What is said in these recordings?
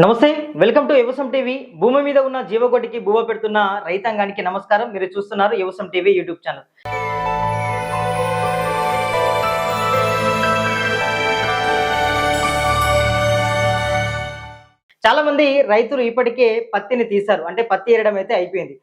నమస్తే welcome to యువసం TV. భూమి మీద ఉన్న జీవకోటికి భూమ పెడుతున్న రైతాంగానికి నమస్కారం. మీరు చూస్తున్నారు యువసం టీవీ యూట్యూబ్ ఛానల్. చాలా మంది రైతులు ఇప్పటికే పత్తిని తీశారు. అంటే పత్తి ఏరడం అయితే అయిపోయింది.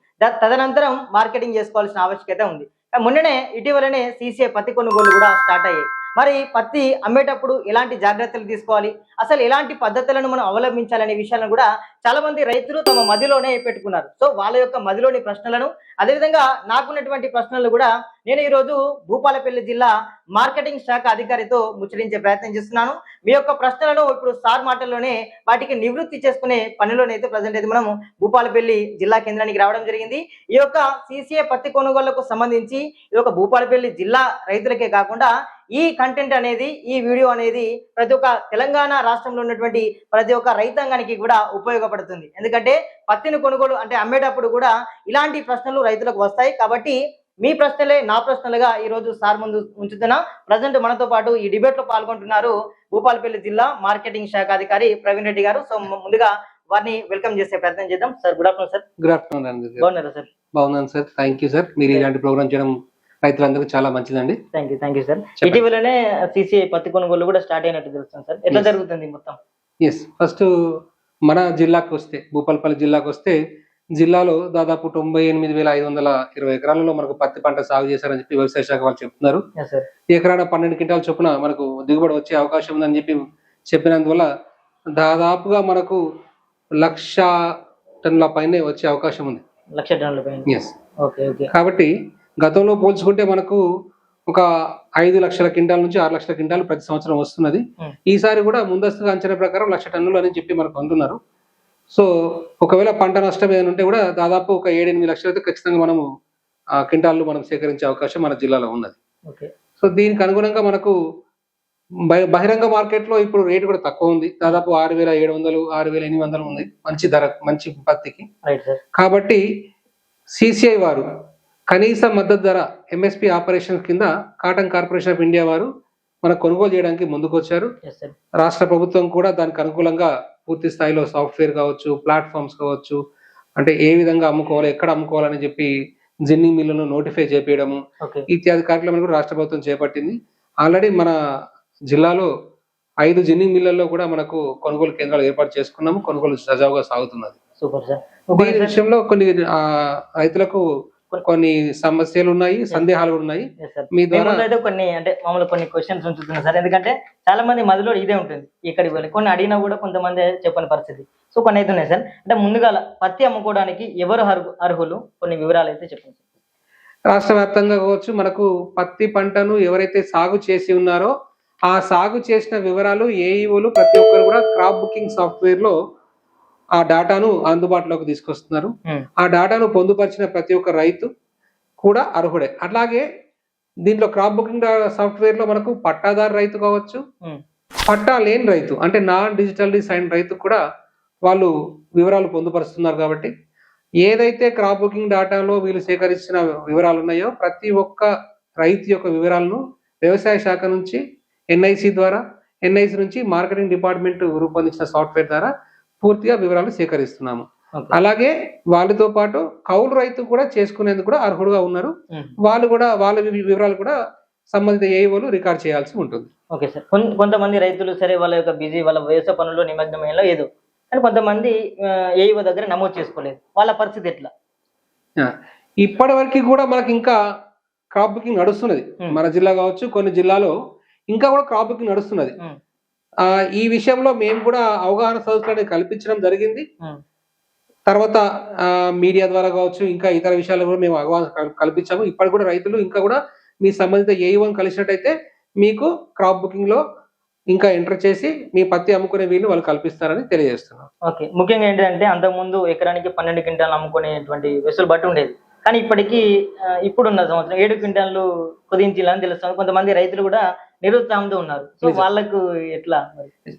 తదనంతరం మార్కెటింగ్ చేసుకోవాల్సిన ఆవశ్యకత ఉంది. మొన్ననే ఇటీవలనే సీసీఐ పత్తి కొనుగోలు కూడా స్టార్ట్ అయ్యాయి. మరి పత్తి అమ్మేటప్పుడు ఎలాంటి జాగ్రత్తలు తీసుకోవాలి? అసలు ఎలాంటి పద్ధతులను మనం అవలంబించాలనే విషయాలను కూడా చాలా మంది రైతులు తమ మదిలోనే పెట్టుకున్నారు. సో వాళ్ళ యొక్క మదిలోని ప్రశ్నలను అదేవిధంగా నాకున్నటువంటి ప్రశ్నలు కూడా నేను ఈరోజు భూపాలపల్లి జిల్లా మార్కెటింగ్ శాఖ అధికారితో ముచ్చరించే ప్రయత్నం చేస్తున్నాను. మీ యొక్క ప్రశ్నలను ఇప్పుడు సార్ మాటల్లోనే వాటికి నివృత్తి చేసుకునే పనిలోనైతే ప్రజెంట్ అయితే మనం భూపాలపల్లి జిల్లా కేంద్రానికి రావడం జరిగింది. ఈ యొక్క సిసిఏ పత్తి కొనుగోళ్ళకు సంబంధించి ఈ యొక్క భూపాలపల్లి జిల్లా రైతులకే కాకుండా ఈ కంటెంట్ అనేది ఈ వీడియో అనేది ప్రతి ఒక్క తెలంగాణ రాష్ట్రంలో ఉన్నటువంటి ప్రతి ఒక్క రైతాంగానికి కూడా ఉపయోగపడుతుంది. ఎందుకంటే పత్తిని కొనుగోలు అంటే అమ్మేటప్పుడు కూడా ఇలాంటి ప్రశ్నలు రైతులకు వస్తాయి. కాబట్టి మీ ప్రశ్నలే నా ప్రశ్నలుగా ఈ రోజు సార్ ముందు ఉంచుతున్నా. ప్రజెంట్ మనతో పాటు ఈ డిబేట్లో పాల్గొంటున్నారు భూపాలపల్లి జిల్లా మార్కెటింగ్ శాఖ అధికారి ప్రవీణ్ రెడ్డి గారు. సో ముందుగా వారిని వెల్కమ్ చేసే ప్రయత్నం చేద్దాం. Sir good afternoon sir. Good afternoon బాగున్నారా సార్? బాగున్నాను సార్. Thank you sir. మీరు ఇలాంటి ప్రోగ్రామ్ చేయడం రైతులందరికీ చాలా మంచిదండి. Thank you thank you sir. ఇటీవలనే సిసిఐ పత్తి కొనుగోలు కూడా స్టార్ట్ అయినట్టు తెలుస్తుంది సార్ ఎట్లా. జరుగుతుంది మొత్తం? ఎస్ ఫస్ట్ మన జిల్లాకు వస్తే భూపాలపల్లి జిల్లాకు వస్తే జిల్లాలో దాదాపు తొంభై ఎనిమిది వేల ఐదు వందల ఇరవై ఎకరాలలో మనకు పత్తి పంట సాగు చేశారని చెప్పి వ్యవసాయ శాఖ వాళ్ళు చెప్తున్నారు. ఎకరాన పన్నెండు క్వింటాల చొప్పున మనకు దిగుబడి వచ్చే అవకాశం ఉందని చెప్పి చెప్పినందువల్ల దాదాపుగా మనకు లక్ష టన్నుల పైనే వచ్చే అవకాశం ఉంది. లక్ష టన్నుల కాబట్టి గతంలో పోల్చుకుంటే మనకు ఒక ఐదు లక్షల క్వింటాల నుంచి ఆరు లక్షల క్వింటాలు ప్రతి సంవత్సరం వస్తున్నది. ఈసారి కూడా ముందస్తుగా అంచనా ప్రకారం లక్ష టన్నులు అని చెప్పి మనకు అంటున్నారు సో ఒకవేళ పంట నష్టం ఏదైనా ఉంటే కూడా దాదాపు ఒక ఏడెనిమిది లక్షలు అయితే ఖచ్చితంగా మనము క్వింటాళ్ళు మనం సేకరించే అవకాశం మన జిల్లాలో ఉన్నది. ఓకే. సో దీనికి అనుగుణంగా మనకు బహి- బహిరంగ మార్కెట్లో ఇప్పుడు రేటు కూడా తక్కువ ఉంది. దాదాపు ఆరు వేల ఏడు వందలు ఆరు వేల ఎనిమిది వందలు ఉంది మంచి ధర మంచి పత్తికి రైట్ సార్. కాబట్టి సిసిఐ వారు కనీస మద్దతు ధర ఎంఎస్పి ఆపరేషన్ కింద కాటన్ కార్పొరేషన్ ఆఫ్ ఇండియా వారు మనకు కొనుగోలు చేయడానికి ముందుకొచ్చారు. రాష్ట్ర ప్రభుత్వం కూడా దానికి అనుకూలంగా పూర్తి స్థాయిలో సాఫ్ట్వేర్ కావచ్చు ప్లాట్ఫామ్స్ కావచ్చు అంటే ఏ విధంగా అమ్ముకోవాలి ఎక్కడ అమ్ముకోవాలని చెప్పి జిన్నింగ్ మిల్లును నోటిఫై ఓకే ఇత్యాది కార్యక్రమాలు కూడా రాష్ట్ర ప్రభుత్వం చేపట్టింది. ఆల్రెడీ మన జిల్లాలో ఐదు జిన్నింగ్ మిల్లల్లో కూడా మనకు కొనుగోలు కేంద్రాలు ఏర్పాటు చేసుకున్నాము. కొనుగోలు సజావుగా సాగుతున్నది. సూపర్ సార్ దీని విషయంలో కొన్ని రైతులకు కొన్ని సమస్యలు ఉన్నాయి సందేహాలు ఉన్నాయి. మీ ద్వారా అయితే కొన్ని అంటే మామూలు కొన్ని క్వశ్చన్స్ ఉంచుతున్నాయి సార్ ఎందుకంటే చాలా మంది మదిలో ఇదే ఉంటుంది ఇక్కడికి వెళ్ళి. కొన్ని అడిగినా కూడా కొంతమంది చెప్పని పరిస్థితి. సో కొన్ని అయితే ఉన్నాయి సార్ అంటే ముందుగా పత్తి అమ్ముకోవడానికి ఎవరు అర్హు అర్హులు? కొన్ని వివరాలు అయితే చెప్పండి. రాష్ట్ర వ్యాప్తంగా కావచ్చు మనకు పత్తి పంటను ఎవరైతే సాగు చేసి ఉన్నారో ఆ సాగు చేసిన వివరాలు ఏఈఓలు ప్రతి ఒక్కరు కూడా క్రాప్ బుకింగ్ సాఫ్ట్వేర్లో ఆ డేటాను అందుబాటులోకి తీసుకొస్తున్నారు. ఆ డేటాను పొందుపరిచిన ప్రతి ఒక్క రైతు కూడా అర్హుడే. అట్లాగే దీంట్లో క్రాప్ బుకింగ్ సాఫ్ట్వేర్లో మనకు పట్టాదారు రైతు కావచ్చు పట్టా లేని రైతు అంటే నాన్ డిజిటల్లీ సైన్ రైతు కూడా వాళ్ళు వివరాలు పొందుపరుస్తున్నారు కాబట్టి ఏదైతే క్రాప్ బుకింగ్ డేటాలో వీళ్ళు సేకరించిన వివరాలు ఉన్నాయో ప్రతి ఒక్క రైతు యొక్క వివరాలను వ్యవసాయ శాఖ నుంచి ఎన్ఐసి ద్వారా ఎన్ఐసి నుంచి మార్కెటింగ్ డిపార్ట్మెంట్ రూపొందించిన సాఫ్ట్వేర్ ద్వారా పూర్తిగా వివరాలు సేకరిస్తున్నాము. అలాగే వాళ్ళతో పాటు కౌలు రైతు కూడా చేసుకునేందుకు కూడా అర్హుడుగా ఉన్నారు. వాళ్ళు కూడా వాళ్ళ వివరాలు కూడా సంబంధిత ఏఈఓలు రికార్డ్ చేయాల్సి ఉంటుంది. Okay sir. కొంతమంది రైతులు సరే వాళ్ళ యొక్క బిజీ వాళ్ళ వ్యవసాయ పనుల్లో నిమగ్నమైనలో ఏదో. కానీ కొంతమంది ఏఈఓ దగ్గర నమోదు చేసుకోలేదు. వాళ్ళ పరిస్థితి ఎట్లా? ఇప్పటి వరకు కూడా మనకి ఇంకా క్రాప్ బుకింగ్ నడుస్తున్నది. మన జిల్లా కావచ్చు కొన్ని జిల్లాలో ఇంకా కూడా క్రాప్ బుకింగ్ నడుస్తున్నది. ఈ విషయంలో మేము కూడా అవగాహన సదస్సులను కల్పించడం జరిగింది. తర్వాత మీడియా ద్వారా కావచ్చు ఇంకా ఇతర విషయాలు కూడా మేము అవగాహన కల్- కల్పించాము. ఇప్పటి కూడా రైతులు ఇంకా కూడా మీ సంబంధిత ఏఈఓని కలిసినట్టయితే మీకు క్రాప్ బుకింగ్లో ఇంకా ఎంటర్ చేసి మీ పత్తి అమ్ముకునే వీలు వాళ్ళు కల్పిస్తారని తెలియజేస్తున్నాం. ఓకే. ముఖ్యంగా ఏంటంటే అంతకుముందు ఎకరానికి పన్నెండు క్వింటాలు అమ్ముకునేటువంటి వెసులుబాటు ఉండేది. కానీ ఇప్పటికీ ఇప్పుడున్న సంవత్సరం ఏడు క్వింటాలు కుదించాలని తెలుస్తుంది. కొంతమంది రైతులు కూడా నిరుత్సాహంతో ఉన్నారు. సో. వాళ్ళకు ఎట్లా?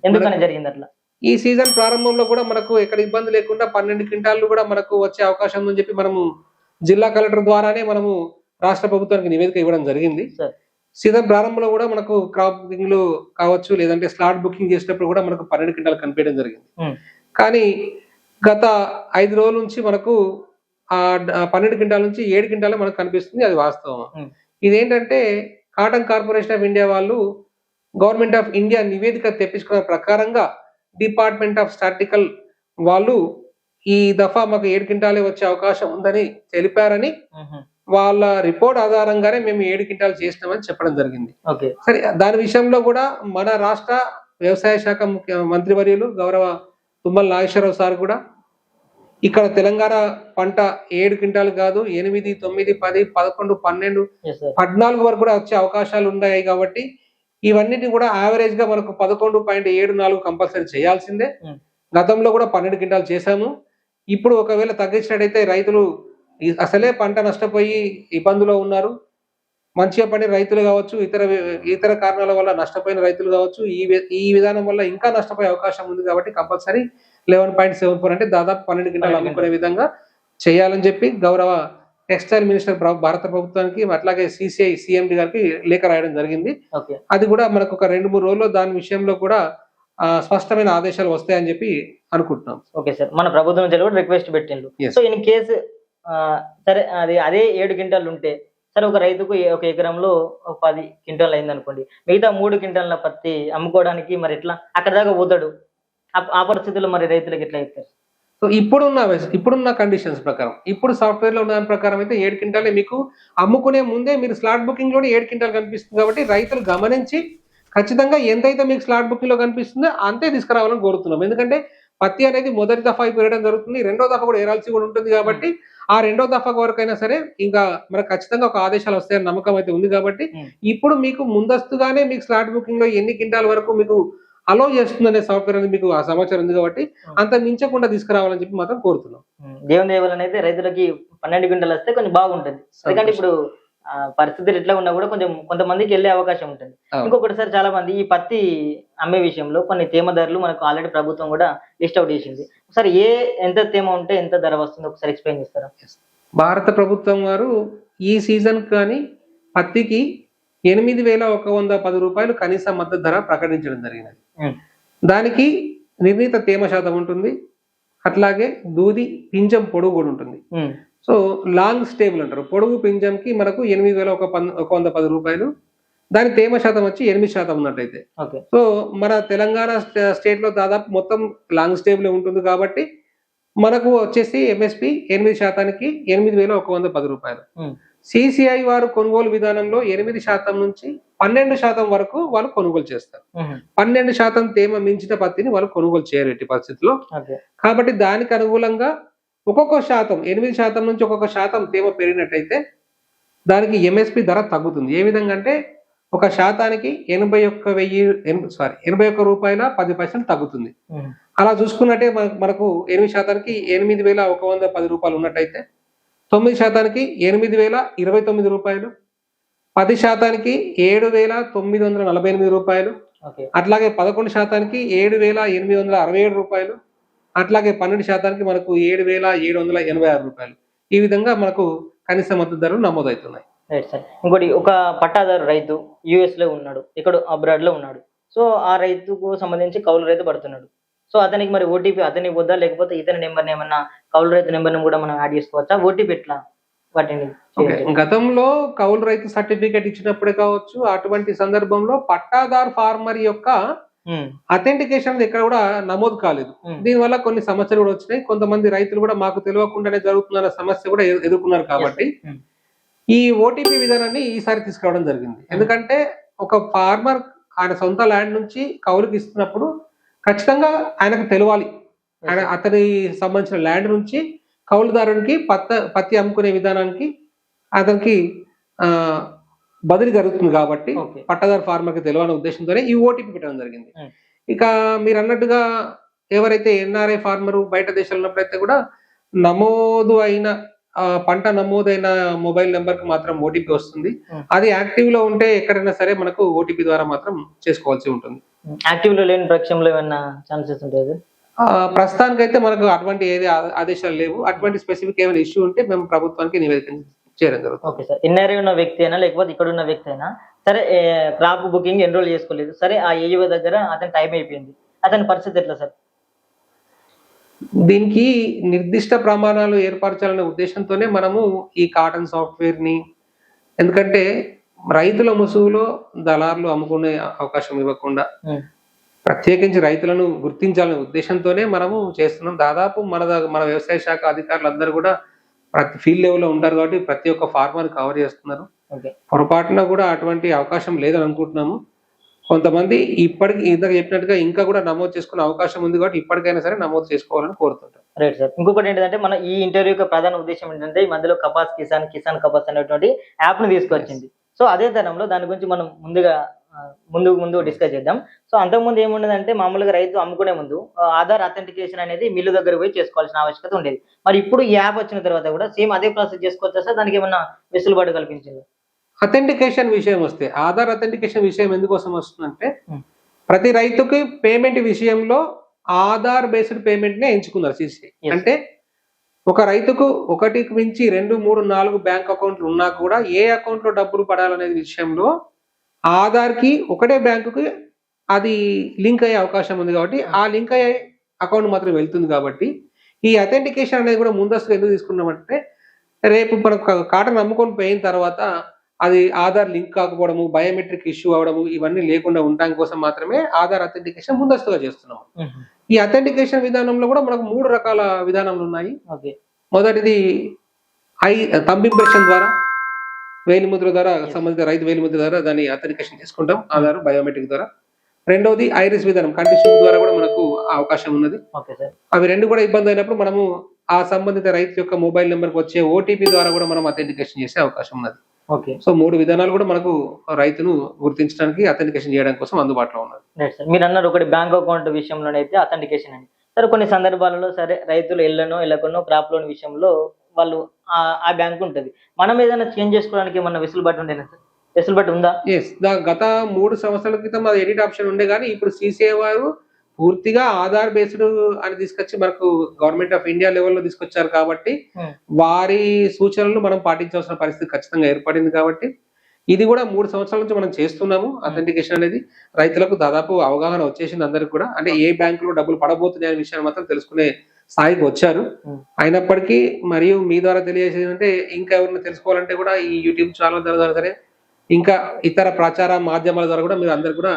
ఎందుకని జరిగింది అట్లా? ఈ సీజన్ ప్రారంభంలో కూడా మనకు ఎక్కడ ఇబ్బంది లేకుండా పన్నెండు క్వింటాలు కూడా మనకు వచ్చే అవకాశం ఉందని చెప్పి మనము జిల్లా కలెక్టర్ ద్వారానే మనము రాష్ట్ర ప్రభుత్వానికి నివేదిక ఇవ్వడం జరిగింది. సీజన్ ప్రారంభంలో కూడా మనకు క్రాప్ బుకింగ్ కావచ్చు లేదంటే స్లాట్ బుకింగ్ చేసినప్పుడు కూడా మనకు పన్నెండు క్వింటాలు కనిపించడం జరిగింది. కానీ గత ఐదు రోజుల నుంచి మనకు ఆ పన్నెండు క్వింటాల నుంచి ఏడు క్వింటాలే మనకు కనిపిస్తుంది అది వాస్తవం. ఇదేంటంటే కాటన్ కార్పొరేషన్ ఆఫ్ ఇండియా వాళ్ళు గవర్నమెంట్ ఆఫ్ ఇండియా నివేదిక తెప్పించుకున్న ప్రకారంగా డిపార్ట్మెంట్ ఆఫ్ స్టాటికల్ వాళ్ళు ఈ దఫా మాకు ఏడు క్వింటాలే వచ్చే అవకాశం ఉందని తెలిపారని. వాళ్ళ రిపోర్ట్ ఆధారంగానే మేము ఏడు క్వింటాలు చేసినామని చెప్పడం జరిగింది ఓకే సరే దాని విషయంలో కూడా మన రాష్ట్ర వ్యవసాయ శాఖ ముఖ్య మంత్రివర్యులు గౌరవ తుమ్మల నాగేశ్వరరావు సార్ కూడా ఇక్కడ తెలంగాణ పంట ఏడు క్వింటాలు కాదు ఎనిమిది తొమ్మిది పది పదకొండు పన్నెండు పద్నాలుగు వరకు కూడా వచ్చే అవకాశాలు ఉన్నాయి కాబట్టి ఇవన్నిటిని కూడా యావరేజ్గా మనకు పదకొండు పాయింట్ ఏడు నాలుగు కంపల్సరీ చేయాల్సిందే. Hmm. గతంలో కూడా పన్నెండు క్వింటాలు చేశాము. ఇప్పుడు ఒకవేళ తగ్గించినట్టయితే రైతులు అసలే పంట నష్టపోయి ఇబ్బందులో ఉన్నారు. మంచిగా పడిన రైతులు కావచ్చు ఇతర ఇతర కారణాల వల్ల నష్టపోయిన రైతులు కావచ్చు ఈ ఈ విధానం వల్ల ఇంకా నష్టపోయే అవకాశం ఉంది కాబట్టి compulsory eleven point seven four అంటే దాదాపు పన్నెండు పన్నెండు అమ్ముకునే విధంగా చేయాలని చెప్పి గౌరవ టెక్స్టైల్ మినిస్టర్ భారత ప్రభుత్వానికి అట్లాగే సిసిఐ సిఎండి గారికి లేఖ రాయడం జరిగింది. ఓకే. అది కూడా మనకు ఒక రెండు మూడు రోజుల్లో దాని విషయంలో కూడా స్పష్టమైన ఆదేశాలు వస్తాయని చెప్పి అనుకుంటున్నాం. Okay sir. మన ప్రభుత్వం నుంచి కూడా రిక్వెస్ట్ పెట్టిండ్రు. Yes. సో ఇన్ కేసు సరే అది అదే ఏడు క్వింటాలు ఉంటే సరే ఒక రైతుకు ఒక ఎకరంలో ఒక పది క్వింటాలు అయింది అనుకోండి మిగతా మూడు క్వింటాల పత్తి అమ్ముకోవడానికి మరి ఎట్లా? అక్కడ దాకా పోతాడు. ఆ- పరిస్థితుల్లో మరి రైతులకు ఎట్లా ఇస్తారు సో ఇప్పుడున్న ఇప్పుడున్న కండిషన్స్ ప్రకారం ఇప్పుడు సాఫ్ట్వేర్లో ఉన్న దాని ప్రకారం అయితే ఏడు క్వింటాలే మీకు అమ్ముకునే ముందే మీరు స్లాట్ బుకింగ్లోనే ఏడు క్వింటాలు కనిపిస్తుంది కాబట్టి రైతులు గమనించి ఖచ్చితంగా ఎంతైతే మీకు స్లాట్ బుకింగ్లో కనిపిస్తుందో అంతే తీసుకురావాలని కోరుతున్నాం ఎందుకంటే పత్తి అనేది మొదటి దఫా పెరగడం జరుగుతుంది రెండో దఫా కూడా ఏరాల్సి కూడా ఉంటుంది కాబట్టి ఆ రెండో దఫా వరకైనా సరే ఇంకా మనకు ఖచ్చితంగా ఒక ఆదేశాలు వస్తాయని నమ్మకం అయితే ఉంది కాబట్టి. ఇప్పుడు మీకు ముందస్తుగానే మీకు స్లాట్ బుకింగ్లో ఎన్ని క్వింటాల వరకు మీకు అలో చేస్తుందనే సాఫ్ట్వేర్ అనేది మీకు ఆ సమాచారం ఉంది కాబట్టి. అంత మించకుండా తీసుకురావాలని చెప్పి మాత్రం కోరుతున్నాం. దేవుని దేవాలని అయితే రైతులకి పన్నెండు క్వింటాలు వస్తే కొంచెం బాగుంటుంది. ఎందుకంటే ఇప్పుడు పరిస్థితులు ఎట్లా ఉన్నా కూడా కొంచెం కొంతమందికి వెళ్ళే అవకాశం ఉంటుంది. అవును. ఇంకొకటి సార్ చాలా మంది ఈ పత్తి అమ్మే విషయంలో కొన్ని తేమ ధరలు మనకు ఆల్రెడీ ప్రభుత్వం కూడా లిస్ట్ అవుట్ చేసింది. ఒకసారి ఏ ఎంత తేమ ఉంటే ఎంత ధర వస్తుందో? ఒకసారి ఎక్స్ప్లెయిన్ చేస్తారా? భారత ప్రభుత్వం వారు ఈ సీజన్ కానీ పత్తికి ఎనిమిది వేల ఒక వంద పది రూపాయలు కనీస మద్దతు ధర ప్రకటించడం జరిగినది. దానికి నిర్ణీత తేమ శాతం ఉంటుంది. అట్లాగే దూది పింజం పొడుగు కూడా ఉంటుంది. సో లాంగ్ స్టేబుల్ అంటారు. పొడుగు పింజంకి మనకు ఎనిమిది వేల ఒక ఒక వంద పది రూపాయలు. దాని తేమ శాతం వచ్చి ఎనిమిది శాతం ఉన్నట్టయితే. సో మన తెలంగాణ స్టే- స్టేట్లో దాదాపు మొత్తం లాంగ్ స్టేబుల్ ఉంటుంది కాబట్టి మనకు వచ్చేసి ఎంఎస్పి ఎనిమిది శాతానికి ఎనిమిది వేల ఒక వంద పది రూపాయలు. సిసిఐ వారు కొనుగోలు విధానంలో ఎనిమిది శాతం నుంచి పన్నెండు శాతం వరకు వాళ్ళు కొనుగోలు చేస్తారు. పన్నెండు శాతం తేమ మించిన పత్తిని వాళ్ళు కొనుగోలు చేయరు ఎట్టి పరిస్థితుల్లో ఓకే కాబట్టి దానికి అనుకూలంగా ఒక్కొక్క శాతం ఎనిమిది శాతం నుంచి ఒక్కొక్క శాతం తేమ పెరిగినట్టయితే దానికి ఎంఎస్పి ధర తగ్గుతుంది. ఏ విధంగా అంటే ఒక శాతానికి ఎనభై ఒక్క వెయ్యి సారీ ఎనభై ఒక్క రూపాయల పది పైసలు తగ్గుతుంది. అలా చూసుకున్నట్టే మనకు మనకు ఎనిమిది శాతానికి ఎనిమిది వేల ఒక వంద పది రూపాయలు ఉన్నట్టయితే తొమ్మిది శాతానికి ఎనిమిది వేల ఇరవై తొమ్మిది రూపాయలు పది శాతానికి ఏడు వేల తొమ్మిది వందల నలభై ఎనిమిది రూపాయలు అట్లాగే పదకొండు శాతానికి ఏడు వేల ఎనిమిది వందల అరవై ఏడు రూపాయలు అట్లాగే పన్నెండు శాతానికి మనకు ఏడు వేల ఏడు వందల ఎనభై ఆరు రూపాయలు. ఈ విధంగా మనకు కనీస మద్దతు ధరలు నమోదవుతున్నాయి. Right sir. ఇంకోటి ఒక పట్టాదారు రైతు యుఎస్లో ఉన్నాడు ఇక్కడ అబ్రాడ్లో ఉన్నాడు. సో ఆ రైతుకు సంబంధించి కౌలు రైతు పడుతున్నాడు. సో అతనికి మరి ఓటీపీ అతనికి వద్దా లేకపోతే ఇతని నెంబర్ ఏమన్నా కౌలు రైతు నెంబర్ కూడా మనం యాడ్ చేసుకోవచ్చా? ఓటీపీ ఎట్లా? వాటిని గతంలో కౌలు రైతు సర్టిఫికేట్ ఇచ్చినప్పుడే కావచ్చు అటువంటి సందర్భంలో పట్టాదార్ ఫార్మర్ యొక్క అథెంటికేషన్ ఎక్కడ కూడా నమోదు కాలేదు. దీనివల్ల కొన్ని సమస్యలు కూడా వచ్చినాయి. కొంతమంది రైతులు కూడా మాకు తెలియకుండానే జరుగుతుందన్న సమస్య కూడా ఎదు- ఎదుర్కొన్నారు కాబట్టి ఈ ఓటీపీ విధానాన్ని ఈసారి తీసుకురావడం జరిగింది. ఎందుకంటే ఒక ఫార్మర్ ఆయన సొంత ల్యాండ్ నుంచి కౌలుకి ఇస్తున్నప్పుడు ఖచ్చితంగా ఆయనకు తెలవాలి. ఆయన అతని సంబంధించిన ల్యాండ్ నుంచి కౌలుదారునికి పత్త పత్తి అమ్ముకునే విధానానికి అతనికి బదిలీ జరుగుతుంది కాబట్టి పట్టదారు ఫార్మర్కి తెలియని ఉద్దేశంతోనే ఈ ఓటీపీ పెట్టడం జరిగింది. ఇక మీరు అన్నట్టుగా ఎవరైతే ఎన్ఆర్ఐ ఫార్మర్ బయట దేశాల్లో ఉన్నప్పుడైతే కూడా నమోదు అయిన పంట నమోదైన మొబైల్ నెంబర్కి మాత్రం ఓటీపీ వస్తుంది. అది యాక్టివ్లో ఉంటే ఎక్కడైనా సరే మనకు ఓటీపీ ద్వారా మాత్రం చేసుకోవాల్సి ఉంటుంది. యాక్టివ్లో లేని పక్షంలో ఏమన్నా ఛాన్సెస్ ఉంటాయి సార్? ఆ, ప్రస్తుతానికైతే మనకు అటువంటి ఏది ఆదేశాలు లేవు. అటువంటి స్పెసిఫిక్ ఏమైనా ఇష్యూ ఉంటే మేము ప్రభుత్వానికి నివేదిక చేయడం జరుగుతుంది. Okay sir. ఇన్నర్ ఉన్న వ్యక్తి అయినా లేకపోతే ఇక్కడ ఉన్న వ్యక్తి అయినా సరే క్రాప్ బుకింగ్ ఎన్రోల్ చేసుకోలేదు. సరే ఆ ఏఈఓ దగ్గర అతని టైం అయిపోయింది. అతని పరిస్థితి ఎట్లా సార్? దీనికి నిర్దిష్ట ప్రమాణాలు ఏర్పరచాలనే ఉద్దేశంతోనే మనము ఈ కాటన్ సాఫ్ట్వేర్ని ఎందుకంటే రైతుల ముసుగులో దళారులు అమ్ముకునే అవకాశం ఇవ్వకుండా ప్రత్యేకించి రైతులను గుర్తించాలనే ఉద్దేశంతోనే మనము చేస్తున్నాం. దాదాపు మన మన వ్యవసాయ శాఖ అధికారులు అందరూ కూడా ప్రతి ఫీల్డ్ లెవెల్లో ఉంటారు కాబట్టి ప్రతి ఒక్క ఫార్మర్ కవర్ చేస్తున్నారు. పొరపాటున కూడా అటువంటి అవకాశం లేదని అనుకుంటున్నాము. కొంతమంది ఇప్పటికి ఇందాక చెప్పినట్టుగా ఇంకా కూడా నమోదు చేసుకునే అవకాశం ఉంది కాబట్టి ఇప్పటికైనా సరే నమోదు చేసుకోవాలని కోరుతుంటాం రైట్ సార్. ఇంకొకటి ఏంటంటే మన ఈ ఇంటర్వ్యూ యొక్క ప్రధాన ఉద్దేశం ఏంటంటే ఈ మధ్యలో కపాస్ కిసాన్ కిసాన్ కపాస్ అనేటువంటి యాప్ను తీసుకొచ్చింది. సో అదే తరంలో దాని గురించి మనం ముందుగా ముందు ముందు డిస్కస్ చేద్దాం. సో అంతకుముందు ఏముండదంటే మామూలుగా రైతు అమ్ముకునే ముందు ఆధార్ అథెంటికేషన్ అనేది మిల్లు దగ్గర పోయి చేసుకోవాల్సిన ఆవశ్యకత ఉండేది. మరి ఇప్పుడు ఈ యాప్ వచ్చిన తర్వాత కూడా సేమ్ అదే ప్రాసెస్ చేసుకోవచ్చా సార్? దానికి ఏమన్నా వెసులుబాటు కల్పించింది? అథెంటికేషన్ విషయం వస్తే ఆధార్ అథెంటికేషన్ విషయం ఎందుకోసం వస్తుందంటే. ప్రతి రైతుకి పేమెంట్ విషయంలో ఆధార్ బేస్డ్ పేమెంట్ నే ఎంచుకున్నారు సిసిఐ. అంటే ఒక రైతుకు ఒకటికి మించి రెండు మూడు నాలుగు బ్యాంక్ అకౌంట్లు ఉన్నా కూడా ఏ అకౌంట్లో డబ్బులు పడాలనే విషయంలో ఆధార్కి ఒకటే బ్యాంకుకి అది లింక్ అయ్యే అవకాశం ఉంది కాబట్టి ఆ. లింక్ అయ్యే అకౌంట్ మాత్రం వెళ్తుంది కాబట్టి ఈ అథెంటికేషన్ అనేది కూడా ముందస్తుగా ఎందుకు తీసుకున్నామంటే రేపు మనకు కాటన్ అమ్ముకొని పోయిన తర్వాత అది ఆధార్ లింక్ కాకపోవడము బయోమెట్రిక్ ఇష్యూ అవడము ఇవన్నీ లేకుండా ఉండడం కోసం మాత్రమే ఆధార్ అథెంటికేషన్ ముందస్తుగా చేస్తున్నాం. ఈ అథెంటికేషన్ విధానంలో కూడా మనకు మూడు రకాల విధానాలు ఉన్నాయి. మొదటిది ఐ థంబ్ ఇంప్రెషన్ ద్వారా వేలిముద్ర ద్వారా సంబంధిత రైతు వేలిముద్ర ద్వారా దాన్ని అథెంటికేషన్ చేసుకుంటాం ఆధార్ బయోమెట్రిక్ ద్వారా. రెండవది ఐరిస్ విధానం కండిషన్ ద్వారా కూడా మనకు అవకాశం ఉన్నది. అవి రెండు కూడా ఇబ్బంది అయినప్పుడు మనము ఆ సంబంధిత రైతు యొక్క మొబైల్ నెంబర్కి వచ్చే ఓటీపీ ద్వారా కూడా మనం అథెంటికేషన్ చేసే అవకాశం ఉన్నది. సో మూడు విధానాలు కూడా మనకు రైతును గుర్తించడానికి అథెంటికేషన్ చేయడం కోసం అందుబాటులో ఉన్నది మీరు అన్నారు ఒకటి బ్యాంక్ అకౌంట్ విషయంలోనైతే అథెంటికేషన్ అని. సరే కొన్ని సందర్భాలలో సరే రైతులు ఇళ్ళను ఇళ్ళకును క్రాప్ లోన్ విషయంలో వాళ్ళు ఆ- ఆ బ్యాంక్ ఉంటుంది. మనం ఏదైనా చేంజ్ చేసుకోవడానికి ఏమన్నా వెసులుబాటు ఉండేనా సార్ వెసులుబాటు ఉందా? ఎస్ గత మూడు సంవత్సరాల క్రితం అది ఎడిట్ ఆప్షన్ ఉండే కానీ ఇప్పుడు సీసీఐ వారు పూర్తిగా ఆధార్ బేస్డ్ అని తీసుకొచ్చి మనకు గవర్నమెంట్ ఆఫ్ ఇండియా లెవెల్లో తీసుకొచ్చారు కాబట్టి Hmm. వారి సూచనలు మనం పాటించాల్సిన పరిస్థితి ఖచ్చితంగా ఏర్పడింది కాబట్టి ఇది కూడా మూడు సంవత్సరాల నుంచి మనం చేస్తున్నాము అథెంటికేషన్ అనేది రైతులకు దాదాపు అవగాహన వచ్చేసింది అందరికి కూడా అంటే ఏ బ్యాంకులో డబ్బులు పడబోతున్నాయి అనే విషయాన్ని మాత్రం తెలుసుకునే స్థాయికి వచ్చారు Hmm. అయినప్పటికీ మరియు మీ ద్వారా తెలియజేసేది అంటే ఇంకా ఎవరైనా తెలుసుకోవాలంటే కూడా ఈ యూట్యూబ్ ఛానల్ ద్వారా సరే ఇంకా ఇతర ప్రచార మాధ్యమాల ద్వారా కూడా మీరు అందరు కూడా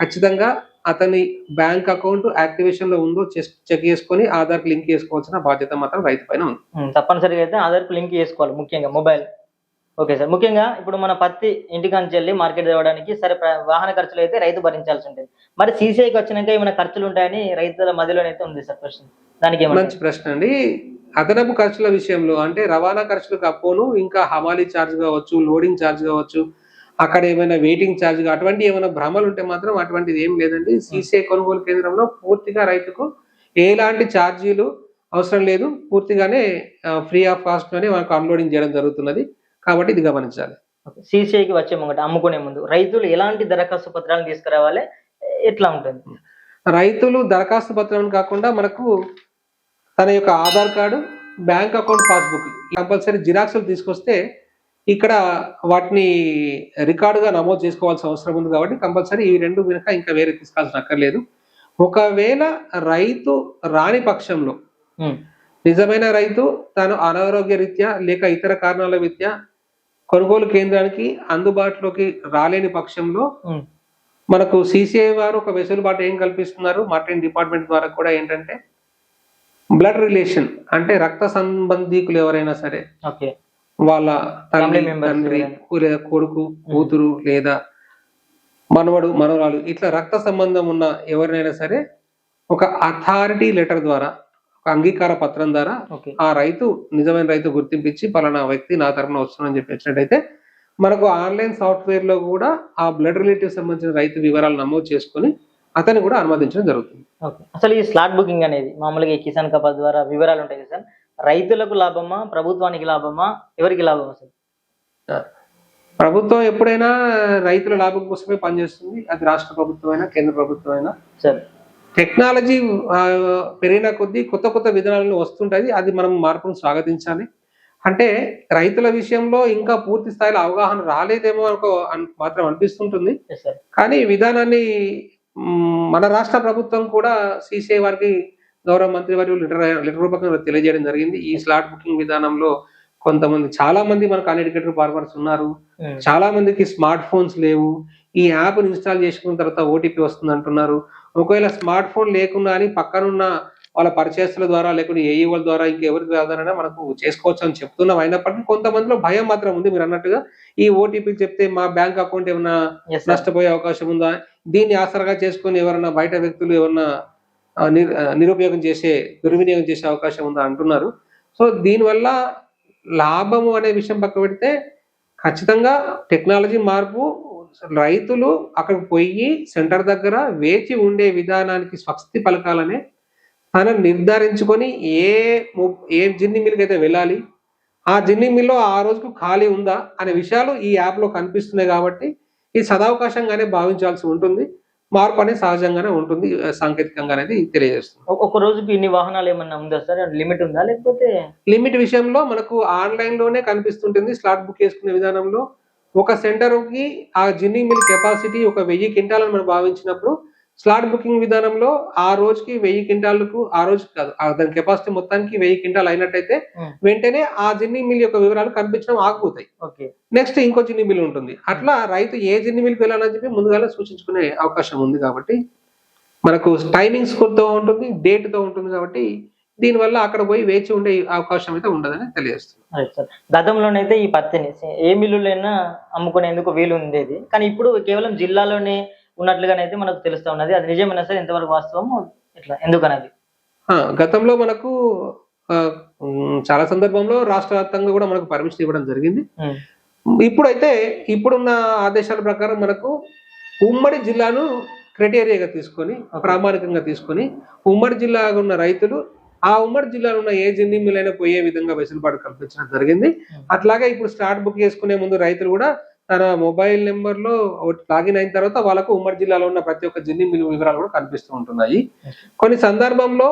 ఖచ్చితంగా అతని బ్యాంక్ అకౌంట్ యాక్టివేషన్లో ఉందో చెక్ చేసుకొని ఆధార్ లింక్ చేసుకోవాల్సిన బాధ్యత మాత్రం రైతు పైన ఉంది. తప్పనిసరిగా అయితే ఆధార్కు లింక్ చేసుకోవాలి ముఖ్యంగా మొబైల్. Okay sir. ముఖ్యంగా ఇప్పుడు మన పత్తి ఇంటికాంచి వెళ్ళి మార్కెట్ తేవడానికి సరే వాహన ఖర్చులు అయితే రైతు భరించాల్సి ఉంటుంది. మరి సీసీఐకి వచ్చినాక ఏమైనా ఖర్చులు ఉంటాయని రైతుల మధ్యలోనైతే ఉంది సార్ క్వశ్చన్ దానికి మంచి ప్రశ్న అండి. అదనపు ఖర్చుల విషయంలో అంటే రవాణా ఖర్చులు కప్పోను ఇంకా హమాలీ ఛార్జ్ కావచ్చు లోడింగ్ ఛార్జ్ కావచ్చు అక్కడ ఏమైనా వెయిటింగ్ ఛార్జ్ అటువంటి ఏమైనా భ్రమలు ఉంటే మాత్రం అటువంటిది ఏం లేదండి. సీసీఐ కొనుగోలు కేంద్రంలో పూర్తిగా రైతుకు ఎలాంటి ఛార్జీలు అవసరం లేదు. పూర్తిగానే ఫ్రీ ఆఫ్ కాస్ట్లోనే మనకు అన్లోడింగ్ చేయడం జరుగుతున్నది. కాబట్టి ఇది గమనించాలి. సీసీఐకి వచ్చే ముంగట అమ్ముకునే ముందు రైతులు ఎలాంటి దరఖాస్తు పత్రాలను తీసుకురావాలి? ఎట్లా ఉంటుంది? రైతులు దరఖాస్తు పత్రం కాకుండా మనకు తన యొక్క Aadhaar card bank account passbook compulsory జిరాక్స్లు తీసుకొస్తే ఇక్కడ వాటిని రికార్డుగా నమోదు చేసుకోవాల్సిన అవసరం ఉంది కాబట్టి కంపల్సరీ ఈ రెండు వెనుక ఇంకా వేరే తీసుకోవాల్సిన అక్కర్లేదు ఒకవేళ రైతు రాని పక్షంలో నిజమైన రైతు తాను అనారోగ్య రీత్యా లేక ఇతర కారణాల రీత్యా కొనుగోలు కేంద్రానికి అందుబాటులోకి రాలేని పక్షంలో మనకు సిసిఐ వారు ఒక వెసులుబాటు ఏం కల్పిస్తున్నారు? మార్కెటింగ్ డిపార్ట్మెంట్ ద్వారా కూడా ఏంటంటే బ్లడ్ రిలేషన్ అంటే రక్త సంబంధీకులు ఎవరైనా సరే ఓకే. వాళ్ళ తండ్రి తండ్రి. లేదా? కొడుకు కూతురు లేదా మనవడు మనవరాలు. ఇట్లా రక్త సంబంధం ఉన్న ఎవరినైనా సరే ఒక అథారిటీ లెటర్ ద్వారా ఒక అంగీకార పత్రం ద్వారా ఆ రైతు నిజమైన రైతు గుర్తింపించి పలానా వ్యక్తి నా తరఫున వస్తుందని చెప్పి వచ్చినట్టయితే మనకు ఆన్లైన్ సాఫ్ట్వేర్లో కూడా ఆ బ్లడ్ రిలేటివ్ సంబంధించిన రైతు వివరాలు నమోదు చేసుకొని అతన్ని కూడా అనుమతించడం జరుగుతుంది. అసలు ఈ స్లాట్ బుకింగ్ అనేది మామూలుగా కిసాన్ కపాస్ ద్వారా వివరాలు ఉంటాయి కదా సార్? రైతులకు లాభమా? ప్రభుత్వానికి లాభమా? ఎవరికి లాభం అసలు? ప్రభుత్వం ఎప్పుడైనా రైతుల లాభం కోసమే పనిచేస్తుంది? అది రాష్ట్ర ప్రభుత్వం అయినా కేంద్ర ప్రభుత్వం అయినా సార్. టెక్నాలజీ పెరిగిన కొద్దీ కొత్త కొత్త విధానాలు వస్తుంటాయి. అది మనం మార్పును స్వాగతించాలి. అంటే రైతుల విషయంలో ఇంకా పూర్తి స్థాయిలో అవగాహన రాలేదేమో అనుకో అన్- మాత్రం అనిపిస్తుంటుంది. కానీ విధానాన్ని మన రాష్ట్ర ప్రభుత్వం కూడా సీసీఐ వారికి గౌరవ మంత్రి వారు లెటర్ లెటర్ రూపకంగా తెలియజేయడం జరిగింది. ఈ స్లాట్ బుకింగ్ విధానంలో కొంతమంది చాలా మంది మనకు అన్ఎడ్యుకేటెడ్ ఫార్మర్స్ ఉన్నారు. చాలా మందికి స్మార్ట్ ఫోన్స్ లేవు. ఈ యాప్ ఇన్స్టాల్ చేసుకున్న తర్వాత ఓటీపీ వస్తుంది అంటున్నారు. ఒకవేళ స్మార్ట్ ఫోన్ లేకున్నా అని పక్కనున్న వాళ్ళ పరిచయస్తుల ద్వారా లేకుంటే ఏఈఓల ద్వారా ఇంకెవరికి ద్వారా మనకు చేసుకోవచ్చు అని చెప్తున్నాం. అయినప్పటికీ కొంతమందిలో భయం మాత్రం ఉంది. మీరు అన్నట్టుగా ఈ ఓటీపీ చెప్తే మా బ్యాంక్ అకౌంట్ ఏమైనా. నష్టపోయే అవకాశం ఉందా? దీన్ని ఆసరాగా చేసుకొని ఎవరైనా బయట వ్యక్తులు ఆ, నిరుపయోగం చేసే దుర్వినియోగం చేసే అవకాశం ఉందా అంటున్నారు. సో దీనివల్ల లాభము అనే విషయం పక్క పెడితే ఖచ్చితంగా టెక్నాలజీ మార్పు రైతులు అక్కడికి పోయి సెంటర్ దగ్గర వేచి ఉండే విధానానికి స్వస్తి పలకాలనే తను నిర్ధారించుకొని ఏ ము- ఏ జిన్ని మిల్కి అయితే వెళ్ళాలి ఆ జిన్ని మిల్లో ఆ రోజుకు ఖాళీ ఉందా అనే విషయాలు ఈ యాప్లో కనిపిస్తున్నాయి కాబట్టి ఇది సదావకాశంగానే భావించాల్సి ఉంటుంది. మార్పు అనేది సహజంగానే ఉంటుంది సాంకేతికంగా అనేది తెలియజేస్తుంది. ఒక రోజుకి ఇన్ని వాహనాలు ఏమన్నా ఉందా సార్? లిమిట్ ఉందా లేకపోతే? లిమిట్ విషయంలో మనకు ఆన్లైన్లోనే కనిపిస్తుంటుంది స్లాట్ బుక్ చేసుకునే విధానంలో. ఒక సెంటర్కి ఆ జిన్నింగ్ మిల్ కెపాసిటీ ఒక వెయ్యి క్వింటాలని మనం భావించినప్పుడు స్లాట్ బుకింగ్ విధానంలో ఆ రోజుకి వెయ్యి క్వింటాలకు ఆ రోజు కాదు ఆ దాని కెపాసిటీ మొత్తానికి వెయ్యి క్వింటాల్ అయినట్టయితే. వెంటనే ఆ జిన్నింగ్ మిల్ యొక్క వివరాలు కనిపించడం ఆగిపోతాయి. ఓకే. నెక్స్ట్ ఇంకో జిన్ని మిల్ ఉంటుంది. అట్లా రైతు ఏ జిన్ని మిల్కి వెళ్ళాలని చెప్పి ముందుగానే సూచించుకునే అవకాశం ఉంది కాబట్టి మనకు టైమింగ్స్తో ఉంటుంది డేట్తో ఉంటుంది కాబట్టి దీనివల్ల అక్కడ పోయి వేచి ఉండే అవకాశం అయితే ఉండదని తెలియజేస్తుంది గతంలోనైతే ఈ పత్తిని ఏ మిల్లులైనా అమ్ముకునేందుకు వీలు ఉండేది కానీ ఇప్పుడు కేవలం జిల్లాలోనే ఉన్నట్లుగానైతే మనకు తెలుస్తా ఉన్నది. అది నిజమేనా సార్ ఎంతవరకు వాస్తవం ఇట్లా ఎందుకనది గతంలో మనకు చాలా సందర్భంలో రాష్ట్ర వ్యాప్తంగా కూడా మనకు పర్మిషన్ ఇవ్వడం జరిగింది. ఇప్పుడైతే ఇప్పుడున్న ఆదేశాల ప్రకారం మనకు ఉమ్మడి జిల్లాను క్రైటీరియాగా తీసుకొని ప్రామాణికంగా తీసుకొని ఉమ్మడి జిల్లాగా ఉన్న రైతులు ఆ ఉమ్మడి జిల్లాలో ఉన్న ఏ జిన్ని మిల్లైనా పోయే విధంగా వెసులుబాటు కల్పించడం జరిగింది. అట్లాగే ఇప్పుడు స్టార్ట్ బుక్ చేసుకునే ముందు రైతులు కూడా తన మొబైల్ నెంబర్లో లాగిన్ అయిన తర్వాత వాళ్ళకు ఉమ్మడి జిల్లాలో ఉన్న ప్రతి ఒక్క జిన్ని మిల్లు వివరాలు కూడా కనిపిస్తూ ఉంటున్నాయి. కొన్ని సందర్భంలో